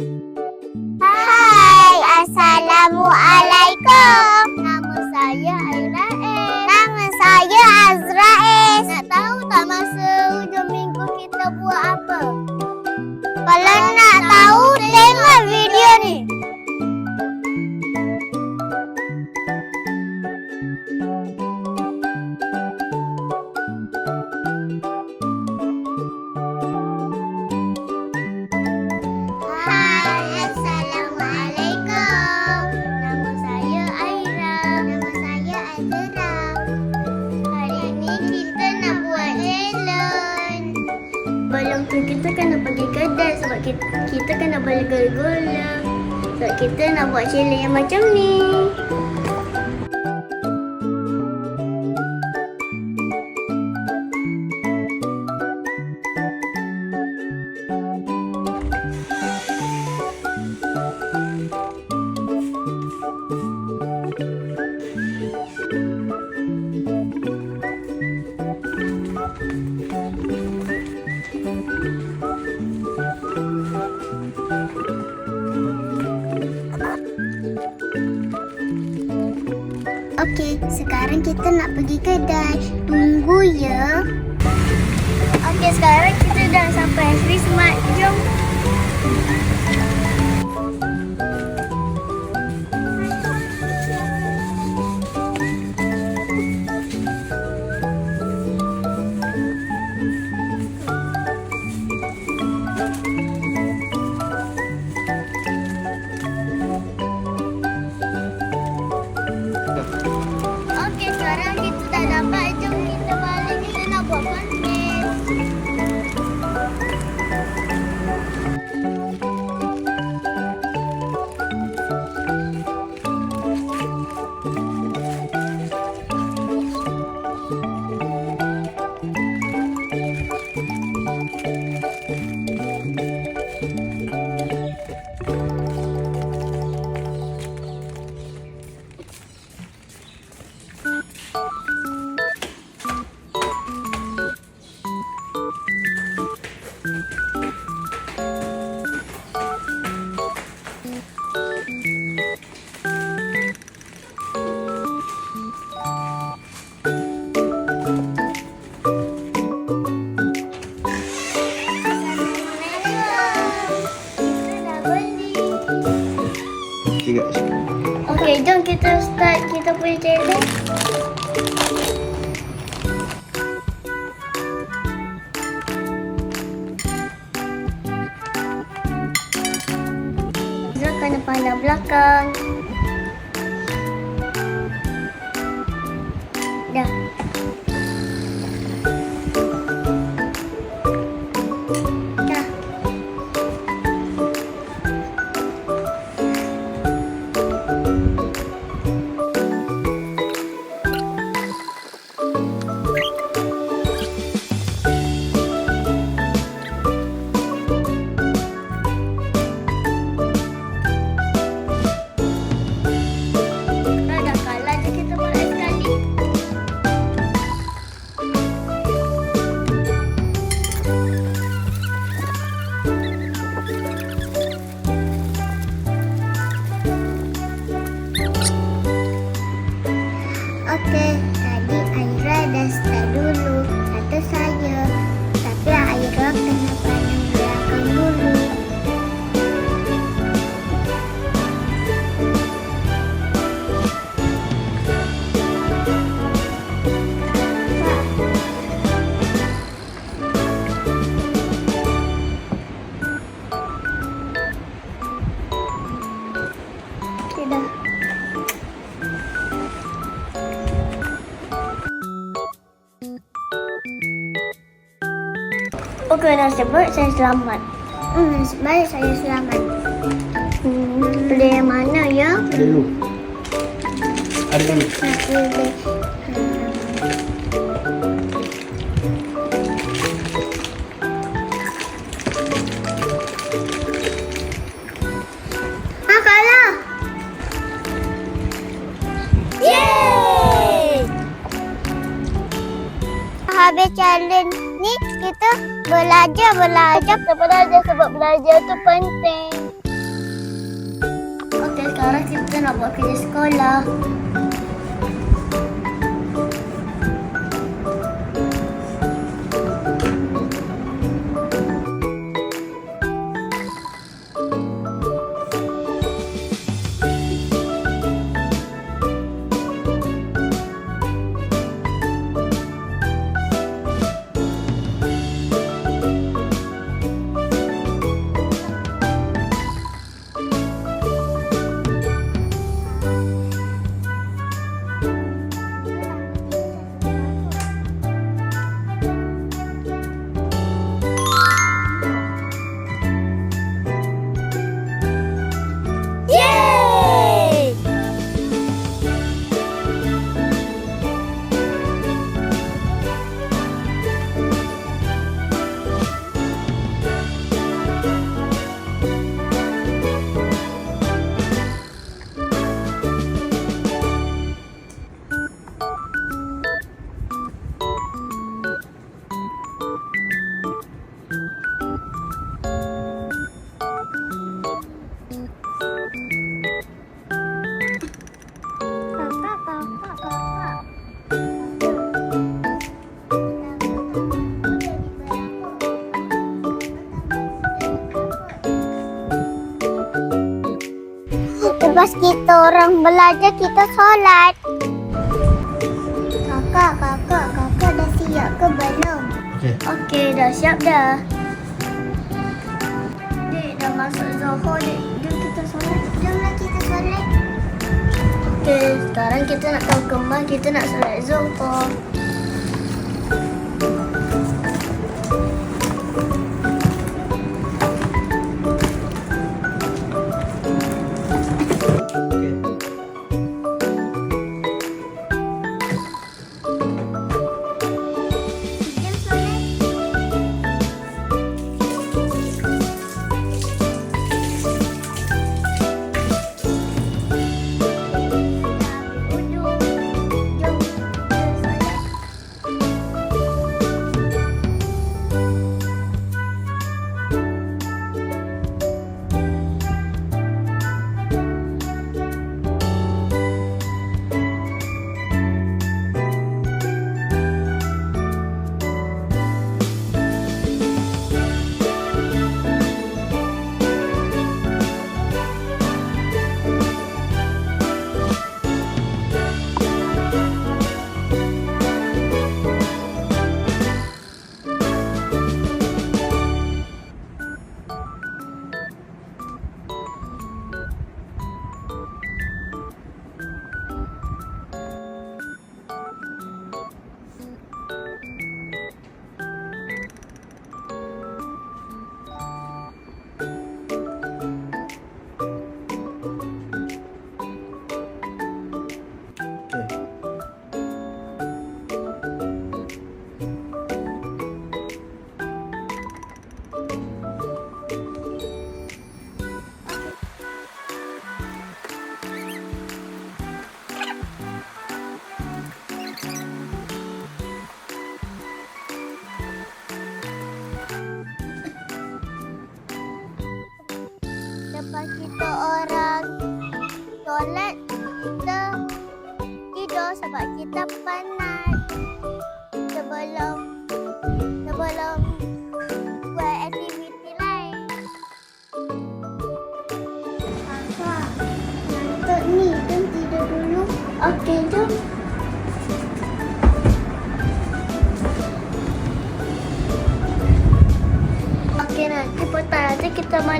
Hai, Assalamualaikum. Nama saya Aira S. Nama saya Azrael. Nak tahu tak masa hujung minggu kita buat apa? Kalau nak tu kita kena pergi kedai sebab kita, kita kena beli gula-gula. Sebab kita nak buat challenge yang macam ni. Okey, sekarang kita nak pergi kedai. Tunggu ya. Okey, sekarang kita dah sampai Sri Smart. Jom. Kita start kita punya challenge. Baik saya selamat. Hmm, baik saya selamat. Hmm, play yang mana ya? Ada dulu. Ada dulu. Pilih. belajar, belajar. Kita belajar sebab belajar tu penting. Okey, sekarang kita nak buat kerja sekolah. Orang belajar, kita solat. Kakak, kakak, kakak dah siap ke belum? Okay. Okey, dah siap dah. Dek, dah masuk Zohor, Dek. Jom kita solat. Jomlah kita solat. Okey, sekarang kita nak tahu kembang, kita nak solat Zohor.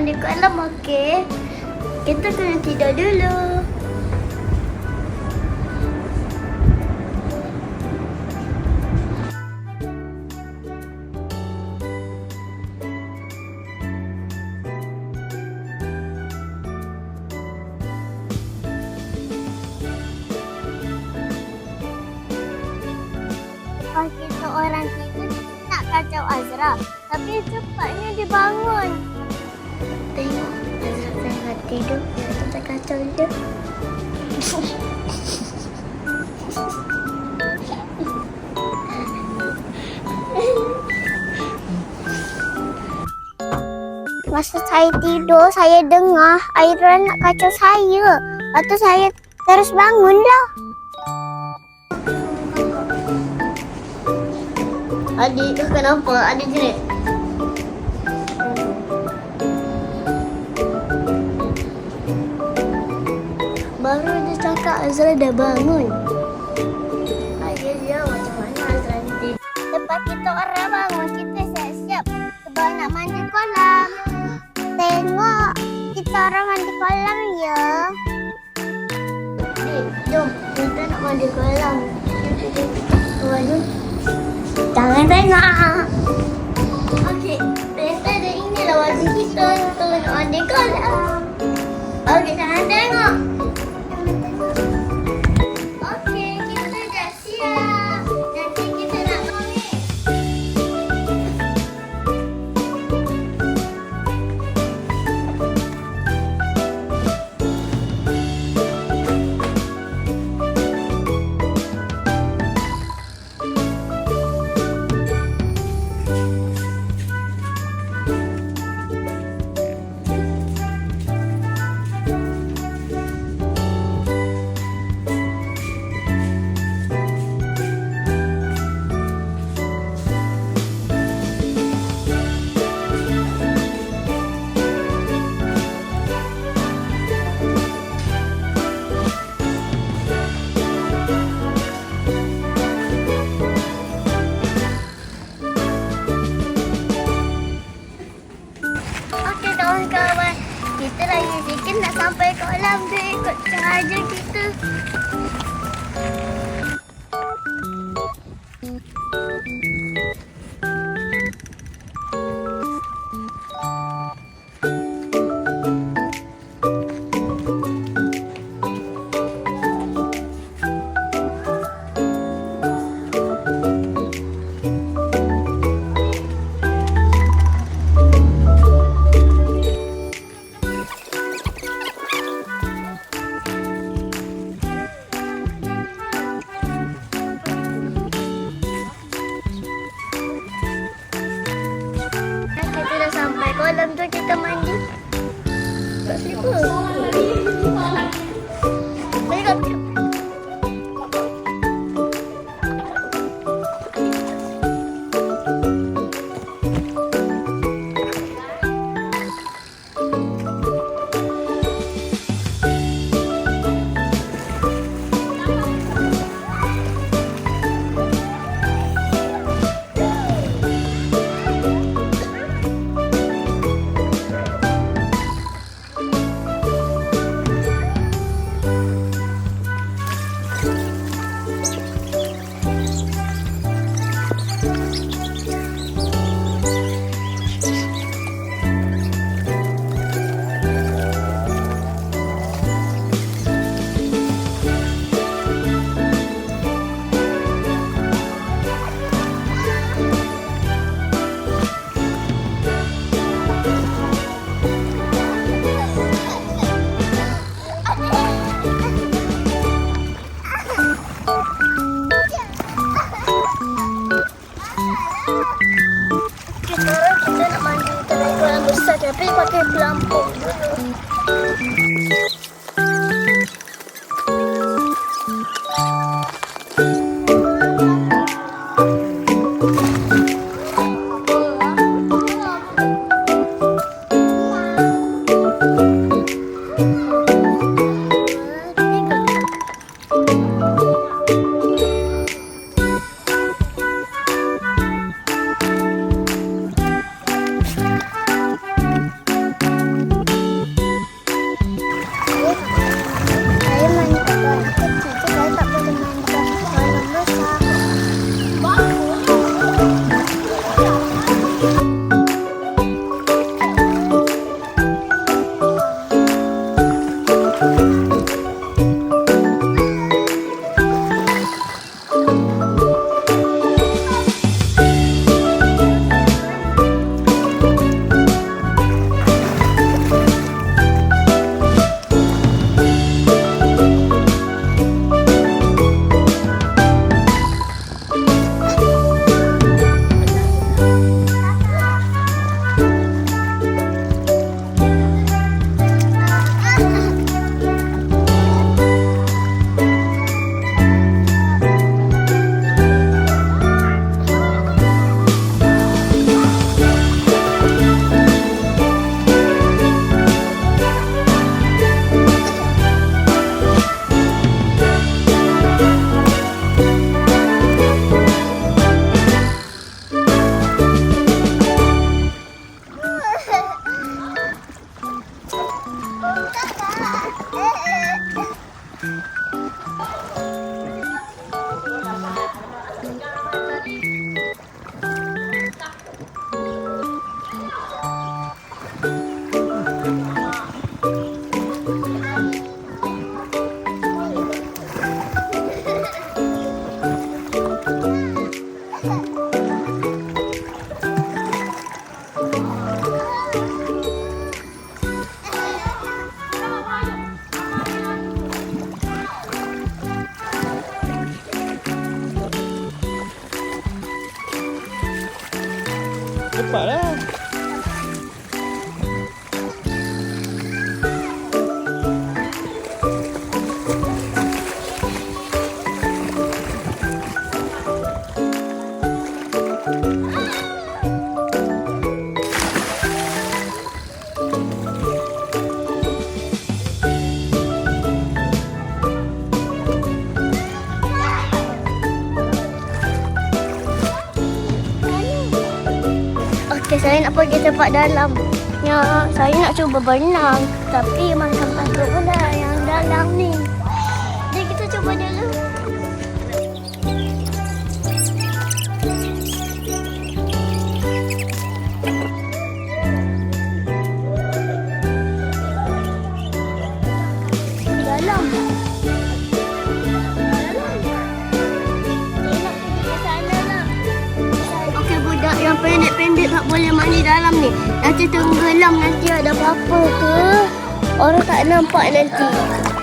Mandi kat dalam, okey? Kita kena tidur dulu. Masa saya tidur, saya dengar Aira nak kacau saya. Lepas saya terus bangun lah. Adik tu kenapa? Adik jerit. Baru dia cakap Azra dah bangun. Orang mandi kolam ya. Jom. Kita nak mandi kolam. Jom. Jangan tengok. Okey, kita ada inilah wajib kita untuk mandi kolam. Okey, jangan tengok. Kita nak pergi tempat dalam. Ya, saya nak cuba berenang. Tapi macam takut pula yang dalam ni. Yang pendek-pendek tak boleh mandi dalam ni. Nanti tenggelam nanti ada apa-apa ke? Orang tak nampak nanti.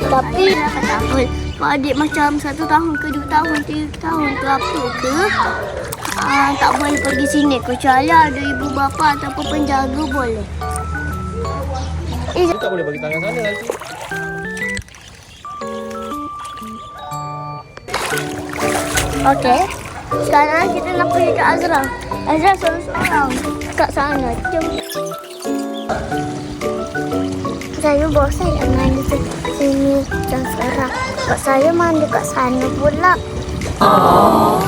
Tapi tak apa. Pak adik macam satu tahun ke dua tahun, tiga tahun ke apa ke? Ah, tak boleh pergi sini kecuali ada ibu bapa ataupun penjaga boleh. Eh, tak boleh bagi tangan sana nanti. Okey. Sekarang kita nak pergi ke Azra. Azra seorang-seorang kat sana. Jom. Saya bosan nak mandi sini dan sekarang. Kak saya mandi kat sana pula. Oh.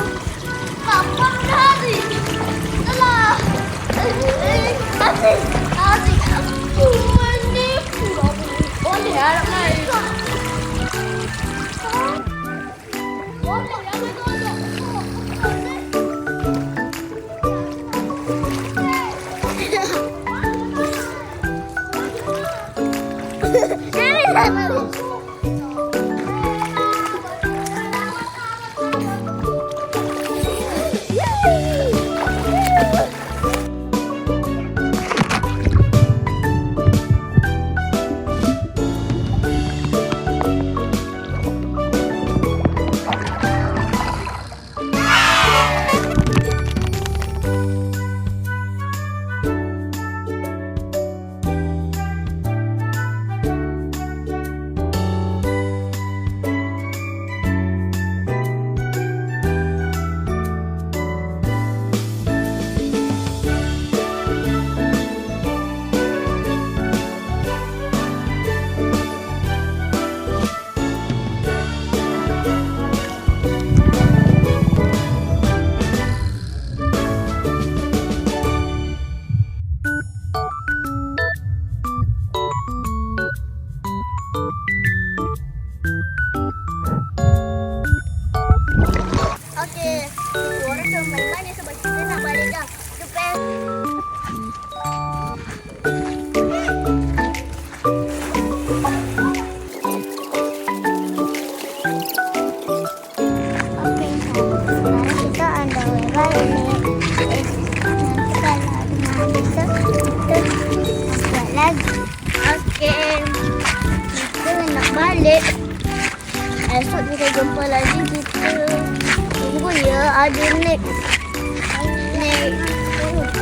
Papa tadi. Alah. Eh, Aziz. Aziz. Aku mandi. Boleh harap main. Balik. Esok kita jumpa lagi kita. Tunggu ya, ada next. Next.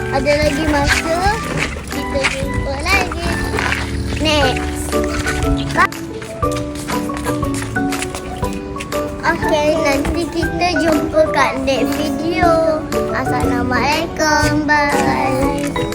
Ada lagi masa. Kita jumpa lagi. Next. Okey, nanti kita jumpa kat next video. Assalamualaikum. Bye.